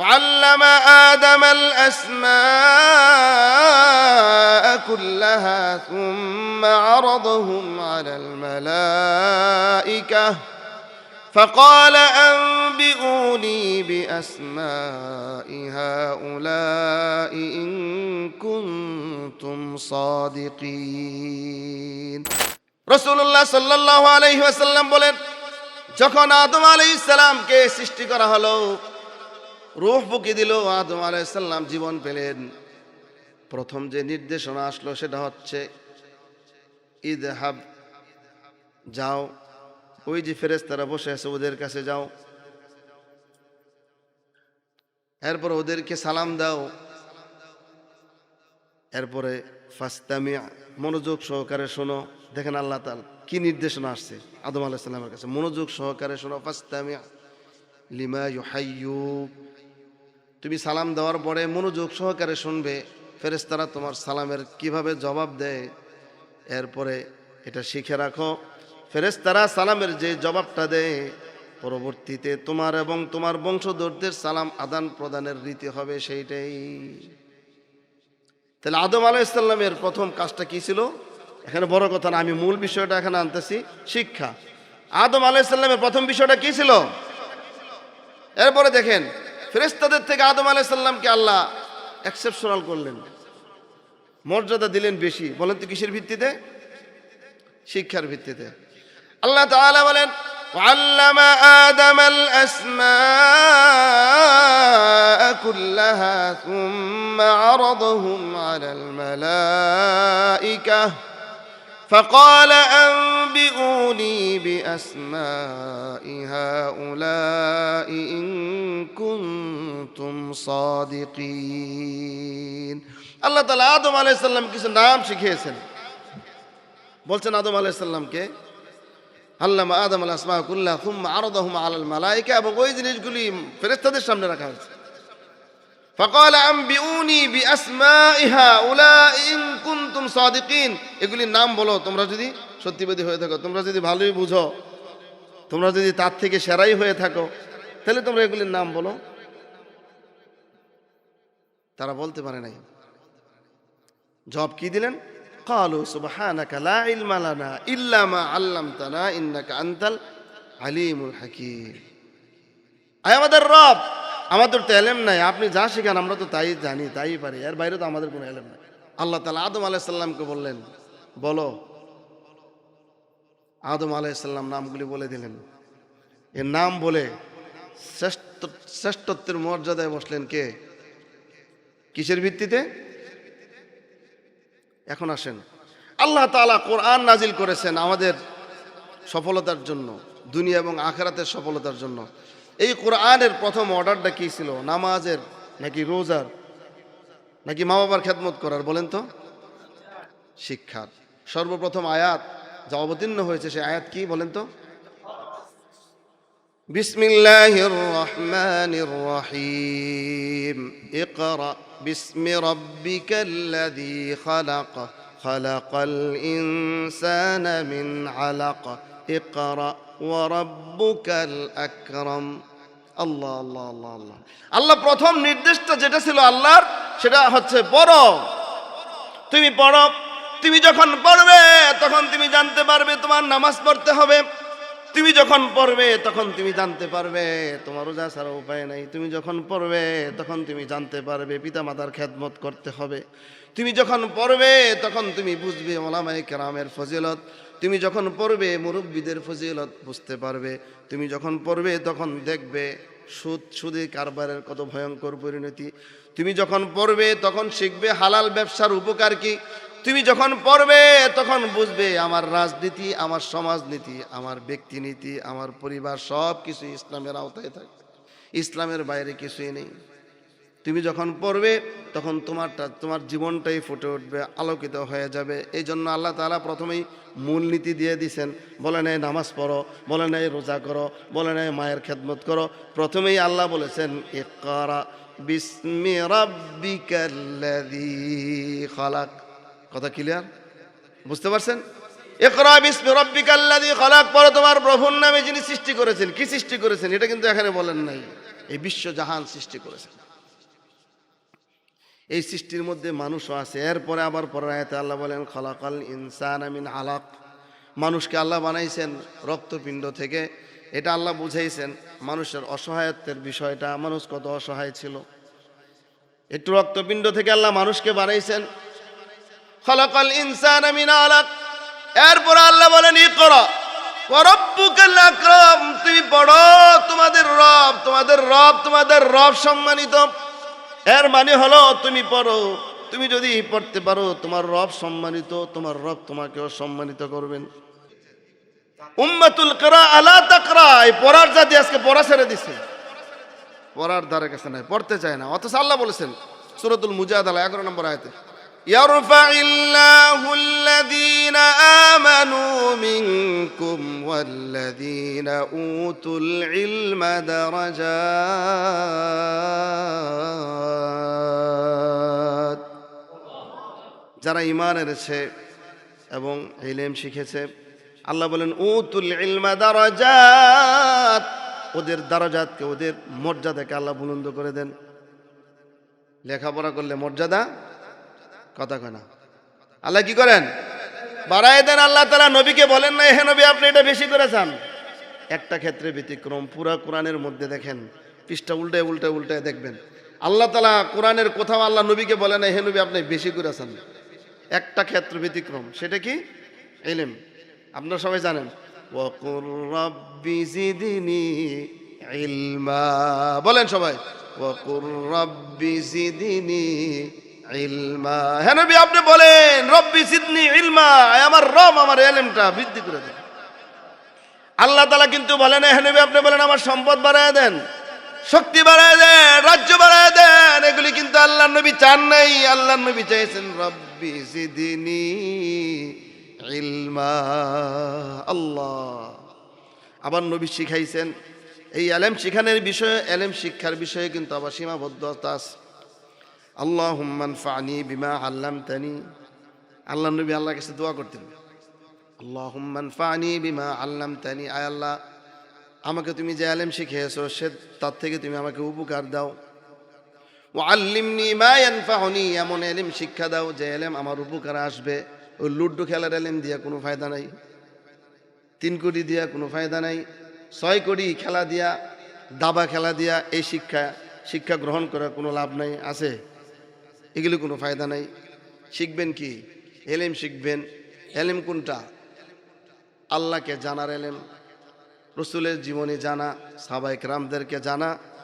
وعلم آدم الأسماء كلها ثم عرضهم على الملائكة فقال أنبئوني بأسماء هؤلاء إن كنتم صادقين رسول الله صلى الله عليه وسلم বলেন যখন আদম আলাইহিস সালামকে সৃষ্টি করা হলো রূহ বুকি দিল, আদম আলাইসাল্লাম জীবন পেলেন। প্রথম যে নির্দেশনা আসলো সেটা হচ্ছে, ইদহাব, যাও। ওই যে ফেরেস্তারা বসে আছে, ওদের কাছে যাও। এরপর ওদেরকে সালাম দাও। এরপরে ফাস্তামিয়া, মনোযোগ সহকারে শোনো। দেখেন আল্লাহ তাল কি নির্দেশনা আসছে আদম আলাহ সাল্লামের কাছে। মনোযোগ সহকারে শোনো, ফাস্তামিয়া, লিমা ইউহাইয়ু তুমি সালাম দেওয়ার পরে মনোযোগ সহকারে শুনবে ফেরেস্তারা তোমার সালামের কীভাবে জবাব দেয়। এরপরে এটা শিখে রাখো ফেরেস্তারা সালামের যে জবাবটা দেয়, পরবর্তীতে তোমার এবং তোমার বংশধরদের সালাম আদান প্রদানের রীতি হবে সেইটাই। তাহলে আদম আলাইসাল্লামের প্রথম কাজটা কি ছিল? এখানে বড় কথা না, আমি মূল বিষয়টা এখানে আনতেছি, শিক্ষা। আদম আলাইসাল্লামের প্রথম বিষয়টা কি ছিল? এরপরে দেখেন ফেরেস্তাদের থেকে আদম আলাইসাল্লামকে আল্লাহ এক্সেপশনাল করলেন মর্যাদা দিলেন বেশি বলেন তো কিসের ভিত্তিতে শিক্ষার ভিত্তিতে আল্লাহ তাআলা বলেন وعلم آدم الأسماء كلها ثم عرضهم على الملائكة فقال أنبئوني بأسماء هؤلاء إن كنتم صادقين আল্লাহ তালা আদম আলাইসাল্লাম কিছু নাম শিখিয়েছেন বলছেন আদম আলাইসাল্লামকে আল্লামা আদম আল আসমা কুল্লাহ হুম আরদহুম আলাল মালাইকা এবং ওই জিনিসগুলি ফেরেস্তাদের সামনে রাখা হয়েছে فقال أنبئوني بأسمائها أولئك إن كنتم صادقين এগুলির নাম বলো তোমরা যদি সত্যিবাদী হয়ে থাকো তোমরা যদি ভালোই বুঝো তোমরা যদি তার থেকে সেরাই হয়ে থাকো তাহলে তোমরা এগুলির নাম বলো তারা বলতে পারে নাই জবাব কি দিলেন قالوا سبحانك لا علم لنا إلا ما علمتنا إنك أنت العليم الحكيم আয় আমাদের রব আমাদের তো এলেম নাই আপনি যা শিখান আমরা তো তাই জানি তাই পারি এর বাইরে তো আমাদের কোনো এলেম নাই আল্লাহ তালা আদম আলাইসাল্লামকে বললেন বলো আদম আলাইসাল্লাম নামগুলি বলে দিলেন। এর নাম বলে শ্রেষ্ঠ শ্রেষ্ঠত্বের মর্যাদায় বসলেন কে? কিসের ভিত্তিতে? এখন আসেন। আল্লাহ তাআলা কোরআন নাজিল করেছেন আমাদের সফলতার জন্য, দুনিয়া এবং আখেরাতের সফলতার জন্য। এই কোরআনের প্রথম অর্ডারটা কী ছিল? নামাজের নাকি রোজার? নাকি মা বাবার খেদমত করার বলেন তো? শিক্ষার। সর্বপ্রথম আয়াত যা অবতীর্ণ হয়েছে সে আয়াত কি বলেন তো? বিসমিল্লাহির রহমানির রহিম ইকরা বিসমি রব্বিকাল্লাযী খালাক। খালাকাল ইনসানা মিন আলাক। ইকরা ওয়া রাব্বুকাল আকরাম। আল্লাহ আল্লাহ আল্লাহ আল্লাহ। আল্লাহ প্রথম নির্দেশটা যেটা ছিল আল্লাহর, সেটা হচ্ছে পড়ো। তুমি পড়ো তুমি যখন পড়বে, তখন তুমি জানতে পারবে তোমার নামাজ পড়তে হবে। তুমি যখন পড়বে, তখন তুমি জানতে পারবে, তোমার রোজা ছাড়া উপায় নাই। তুমি যখন পড়বে, তখন তুমি জানতে পারবে পিতা মাতার খেদমত করতে হবে। তুমি যখন পড়বে, তখন তুমি বুঝবে ওলামাই কেরামের ফজিলত। তুমি যখন পড়বে, মুরব্বীদের ফজিলত বুঝতে পারবে। তুমি যখন পড়বে, তখন দেখবে সুদ, সুদে কারবারের কত ভয়ঙ্কর পরিণতি। তুমি যখন পড়বে, তখন শিখবে হালাল ব্যবসার উপকার কি? তুমি যখন পড়বে, তখন বুঝবে আমার রাজনীতি, আমার সমাজনীতি, আমার ব্যক্তিনীতি, আমার পরিবার সব কিছু ইসলামের আওতায় থাকবে। ইসলামের বাইরে কিছুই নেই। তুমি যখন পড়বে, তখন তোমারটা, তোমার জীবনটাই ফুটে উঠবে, আলোকিত হয়ে যাবে। এই জন্য আল্লাহ তাআলা প্রথমেই মূলনীতি দিয়ে দিছেন, বলে নেয় নামাজ পড়ো, বলে নেয় রোজা করো, বলে নেয় মায়ের খেদমত করো। প্রথমেই আল্লাহ বলেছেন, ইকরা বিসমি রাব্বিকাল্লাযী খালাক। কথা ক্লিয়ার বুঝতে পারছেন? ইকরা বিসমি রাব্বিকাল্লাযী খালাক, পরে তোমার প্রভুর নামে যিনি সৃষ্টি করেছেন, কি সৃষ্টি করেছেন? এটা কিন্তু এখানে বলেন নাই। এই বিশ্ব জাহান সৃষ্টি করেছেন। এই সৃষ্টির মধ্যে মানুষও আছে। এরপরে আবার পরের আয়াতে আল্লাহ বলেন, খলাকাল ইনসান আমিন আলাক মানুষকে আল্লাহ বানাইছেন রক্তপিণ্ড থেকে। এটা আল্লাহ বুঝাইছেন, মানুষের অসহায়ত্বের বিষয়টা। মানুষ কত অসহায় ছিল। একটু রক্তপিণ্ড থেকে আল্লাহ মানুষকে বানাইছেন। খলাকাল ইনসান আমিন আলাক এরপর আল্লাহ বলেন, ই করো। আকরাম, তুমি পড়ো তোমাদের রব তোমাদের রব তোমাদের রব সম্মানিত। এর মানে হলো, তুমি পড়ো, তুমি যদি পড়তে পারো, তোমার রব সম্মানিত, তোমার রব তোমাকেও সম্মানিত করবেন। উম্মাতুল করা আলা তাকরা, এই পড়ার জাতি আজকে পড়া ছেড়ে দিছে। পড়ার ধারে কাছে নাই, পড়তে চায় না। অথচ আল্লাহ বলেছেন, সুরতুল মুজাহাদালা এগারো নম্বর আয়তে। يرفع الله الذين آمنوا منكم والذين أوتوا العلم درجات যারা ইমান এনেছে এবং ইলেম শিখেছে আল্লাহ বলেন উতুল ইলমা দারাজাত ওদের দারাজাতকে ওদের মর্যাদাকে আল্লাহ বুলন্দ করে দেন লেখাপড়া করলে মর্যাদা কথা কয় না। আল্লাহ কি করেন? বাড়ায় দেন আল্লাহ তালা নবীকে বলেন না, হে নবী, আপনি এটা বেশি করেছেন একটা ক্ষেত্রে ব্যতিক্রম, পুরা কোরআনের মধ্যে দেখেন, পৃষ্ঠা উল্টে উল্টে উল্টে দেখবেন। আল্লাহ তালা কোরআনের কোথাও আল্লাহ নবীকে বলে না, হে নবী, আপনি বেশি করেছেন একটা ক্ষেত্র ব্যতিক্রম, সেটা কি? এলেম। আপনারা সবাই জানেন। বলেন সবাই। ওয়াকুর রব্বি জিদনি ইলমা। হ্যাঁ নবী, আপনি বলেন, রব্বি জিদনি ইলমা। আমার রব, আমার এলেমটা বৃদ্ধি করে দেন। আল্লাহ তালা কিন্তু বলেন হ্যাঁ নবী, আপনি বলেন, আমার সম্পদ বাড়ায় দেন, শক্তি বাড়ায় দেন, রাজ্য বাড়ায় দেন। এগুলি কিন্তু আল্লাহ নবী চান নাই। আল্লাহ নবী চাইছেন, রব্বি জিদিনি ইলমা। আল্লাহ। আবার নবী শিখাইছেন, এই আলেম শিখানোর বিষয়ে আলেম শিক্ষার বিষয়ে কিন্তু আবার সীমাবদ্ধতা আছে। আল্লাহ হুম্মান ফানি বিমা আল্লাম তানি আল্লাহ নবী আল্লাহ কাছে দোয়া করতেন। আল্লাহ হুম্মান ফানি বিমা আল্লাম তানি আয় আল্লাহ, আমাকে তুমি যে আলেম শিখিয়েছো, সে তার থেকে তুমি আমাকে উপকার দাও। ও আল্লিমনি মা ইয়ানফাউনি, এমন এলেম শিক্ষা দাও যে এলেম আমার উপকার আসবে। ওই লুড্ডু খেলার এলেম দিয়া কোনো ফায়দা নাই। তিন কোটি দিয়া কোনো ফায়দা নাই। ছয় কোটি খেলা দিয়া, দাবা খেলা দিয়া এই শিক্ষা শিক্ষা গ্রহণ করার কোনো লাভ নাই। আছে? এগুলি কোনো ফায়দা নাই। শিখবেন কি? এলেম শিখবেন। এলেম কোনটা? আল্লাহকে জানার এলেম। রসুলের জীবনে জানা সাবাইক রামদেরকে জানা